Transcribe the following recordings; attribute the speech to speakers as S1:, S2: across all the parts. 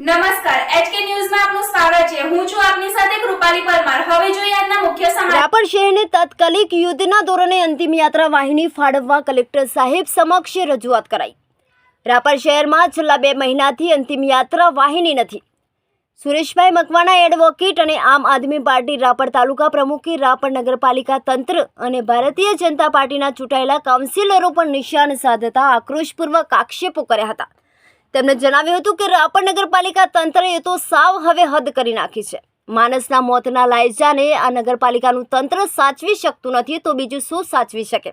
S1: નમસ્કાર, એચકે
S2: તાત્કાલિક યુદ્ધના ધોરણે અંતિમ યાત્રા વાહિની ફાળવવા કલેક્ટર સાહેબ સમક્ષ રજૂઆત કરાઈ. રાપર શહેરમાં છેલ્લા બે મહિનાથી અંતિમ યાત્રા વાહિની નથી. સુરેશભાઈ મકવાણા એડવોકેટ અને આમ આદમી પાર્ટી રાપર તાલુકા પ્રમુખે રાપર નગરપાલિકા તંત્ર અને ભારતીય જનતા પાર્ટીના ચૂંટાયેલા કાઉન્સિલરો પર નિશાન સાધતા આક્રોશપૂર્વક આક્ષેપો કર્યા હતા. તેમણે જણાવ્યું હતું કે રાપર નગરપાલિકા તંત્રએ તો સાવ હવે હદ કરી નાખી છે. માણસના મોતના લાયજાને આ નગરપાલિકાનું તંત્ર સાચવી શકતું નથી તો બીજું શું સાચવી શકે?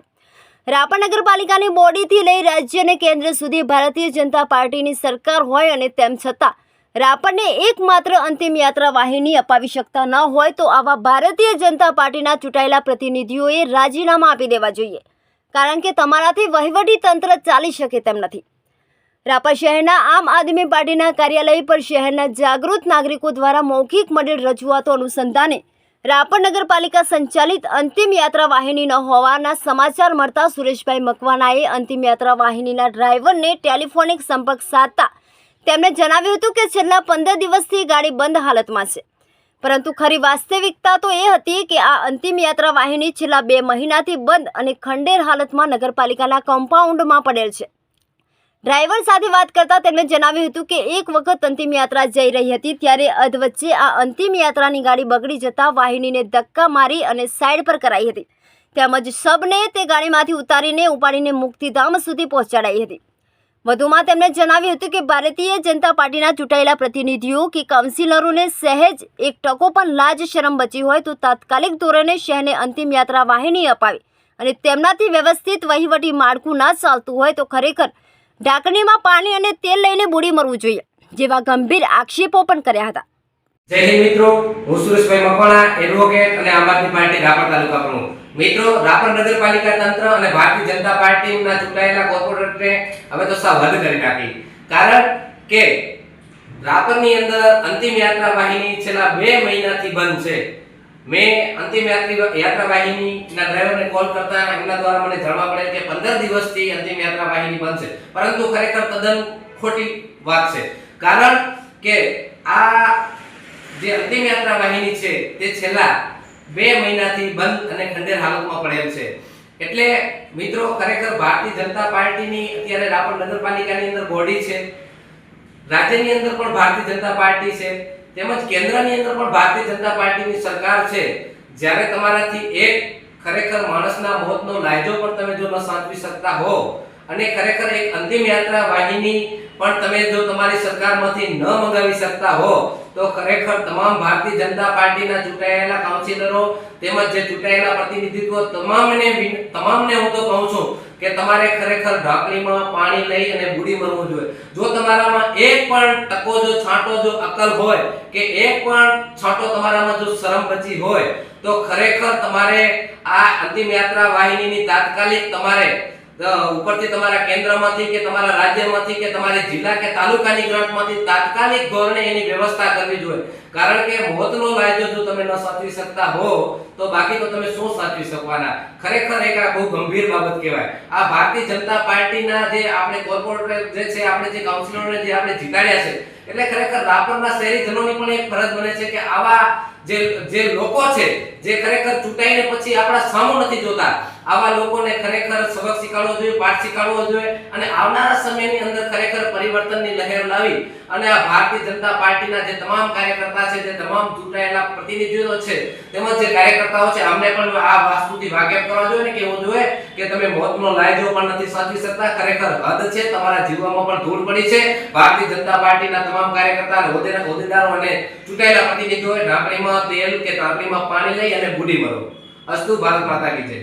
S2: રાપર નગરપાલિકાની બોડીથી લઈ રાજ્ય અને કેન્દ્ર સુધી ભારતીય જનતા પાર્ટીની સરકાર હોય અને તેમ છતાં રાપરને એકમાત્ર અંતિમ યાત્રા વાહિની અપાવી શકતા ન હોય તો આવા ભારતીય જનતા પાર્ટીના ચૂંટાયેલા પ્રતિનિધિઓએ રાજીનામા આપી દેવા જોઈએ. કારણ કે તમારાથી વહીવટી તંત્ર ચાલી શકે તેમ નથી. રાપર શહેરના આમ આદમી પાર્ટીના કાર્યાલય પર શહેરના જાગૃત નાગરિકો દ્વારા મૌખિક મળેલ રજૂઆતો અનુસંધાને રાપર નગરપાલિકા સંચાલિત અંતિમ યાત્રા વાહિની ન હોવાના સમાચાર મળતા સુરેશભાઈ મકવાનાએ અંતિમ યાત્રા વાહિનીના ડ્રાઈવરને ટેલિફોનિક સંપર્ક સાધતા તેમણે જણાવ્યું હતું કે છેલ્લા પંદર દિવસથી ગાડી બંધ હાલતમાં છે. પરંતુ ખરી વાસ્તવિકતા તો એ હતી કે આ અંતિમ યાત્રા વાહિની છેલ્લા બે મહિનાથી બંધ અને ખંડેર હાલતમાં નગરપાલિકાના કમ્પાઉન્ડમાં પડેલ છે. ડ્રાઈવર સાથે વાત કરતા તેમણે જણાવ્યું હતું કે એક વખત અંતિમ યાત્રા જઈ રહી હતી, ત્યારે અધવચ્ચે આ અંતિમ યાત્રાની ગાડી બગડી જતા વાહિનીને ધક્કા મારી અને સાઈડ પર કરાઈ હતી. તેમજ સબને તે ગાડીમાંથી ઉતારીને ઉપાડીને મુક્તિધામ સુધી પહોંચાડાઈ હતી. વધુમાં તેમણે જણાવ્યું હતું કે ભારતીય જનતા પાર્ટીના ચૂંટાયેલા પ્રતિનિધિઓ કે કાઉન્સિલરોને સહેજ એક ટકો પણ લાજ શરમ બચી હોય તો તાત્કાલિક ધોરણે શહેરને અંતિમ યાત્રા વાહિની અપાવી અને તેમનાથી વ્યવસ્થિત વહીવટી માળખું ના ચાલતું હોય તો ખરેખર ઢાંકણીમાં પાણી અને તેલ લઈને બુડી મરવું જોઈએ, જેવા ગંભીર આક્ષેપો પણ કર્યા હતા.
S3: જય હિન્દ મિત્રો, હું સુરેશભાઈ મકવાણા એડવોકેટ અને આમ આદમી પાર્ટી રાપર તાલુકા પ્રમુખ. મિત્રો, રાપર નગરપાલિકા તંત્ર અને ભારતીય જનતા પાર્ટીના ચૂંટાયેલા કોર્પોરેટરે હવે તો સાવ હદ કરી નાખી. કારણ કે રાપરની અંદર અંતિમ યાત્રા વાહિની છેલ્લા બે મહિનાથી બંધ છે. મેં અંતિમ યાત્રી વાહિનીના ડ્રાઈવરને કોલ કરતા એમના દ્વારા મને જાણવા મળે કે પંદર દિવસથી અંતિમ યાત્રા વાહિની છે. પરંતુ ખરેખર તદ્દન ખોટી વાત છે. કારણ કે આ જે અંતિમ યાત્રા વાહિની છે, તે છેલ્લા બે મહિનાથી બંધ અને ખંડેર હાલતમાં પડેલ છે. એટલે મિત્રો, ખરેખર ભારતીય જનતા પાર્ટીની અત્યારે રાપર નગરપાલિકાની અંદર બોડી છે. રાજ્યની અંદર પણ ભારતીય જનતા પાર્ટી છે. તેમજ કેન્દ્રની અંદર પણ ભારતીય જનતા પાર્ટીની સરકાર છે. જ્યારે તમારાથી એક ખરેખર માણસના મોતનો લાયજો પણ તમે જો ન સાચવી શકતા હો અને ખરેખર એક અંતિમ યાત્રા વાહિની પણ તમે જો તમારી સરકારમાંથી ન મંગાવી શકતા હો, તો ખરેખર તમામ ભારતીય જનતા પાર્ટીના ચૂંટાયેલા કાઉન્સિલરો તેમજ જે ચૂંટાયેલા પ્રતિનિધિત્વ તમામને તમામને હું તો કહું છું કે તમારે ખરેખર ઢાંકણીમાં પાણી લઈ અને બુડી મરવું જોઈએ. જો તમારામાં એક પણ ટકો જો છાંટો જો અકલ હોય કે એક પણ છાંટો તમારામાં જો શરમ બચી હોય, તો ખરેખર તમારે આ અંતિમ યાત્રા વાહિનીની તાત્કાલિક તમારે ઉપરથી તમારા કેન્દ્રમાંથી કે તમારા રાજ્યમાંથી કે તમારા જિલ્લા કે તાલુકાની ગ્રાન્ટમાંથી તાત્કાલિક ધોરણે એની વ્યવસ્થા કરવી જોઈએ. કારણ કે મોતનો લાયજો જો તમે ન સાચવી શકતા હો, તો બાકી તો તમે શું સાચવી શકવાના? ખરેખર એક આ બહુ ગંભીર બાબત કહેવાય. આ ભારતીય જનતા પાર્ટીના જે આપણે કોર્પોરેટર જે છે, આપણે જે કાઉન્સિલરોને જે આપણે જીતાડ્યા છે, એટલે ખરેખર રાપરના શહેરીજનોની પણ એક ફરજ બને છે કે આવા જે જે લોકો છે, જે ખરેખર ચૂંટાઈને પછી આપણા સામો નથી જોતા આવા લોકોને ખરેખર સબક શીખવાડવો જોઈએ, પાઠ શીખવાડવો જોઈએ અને આવનારા સમયની અંદર ખરેખર પરિવર્તનની લહેર લાવી અને આ ભારતીય જનતા પાર્ટીના જે તમામ કાર્યકર્તા છે, જે તમામ ચૂંટાયેલા પ્રતિનિધિઓ છે, તેમજ જે કાર્યકર્તાઓ છે અમને પણ આ વાસ્તુથી વાકેફ કરવા જોઈએ ને કેવું જોઈએ કે તમે મોતનો લાયજો પણ નથી સાચવી શકતા. ખરેખર હદ છે, તમારા જીવનમાં પણ ધૂળ પડી છે. ભારતીય જનતા પાર્ટીના તમામ કાર્યકર્તા અને હોદ્દેદાર અને ચૂંટાયેલા પ્રતિનિધિઓએ ઢાંકણીમાં તેલ કે ઢાંકણીમાં પાણી લઈ અને બુડી મરો અસ્તુ, ભારત માતા કી જય.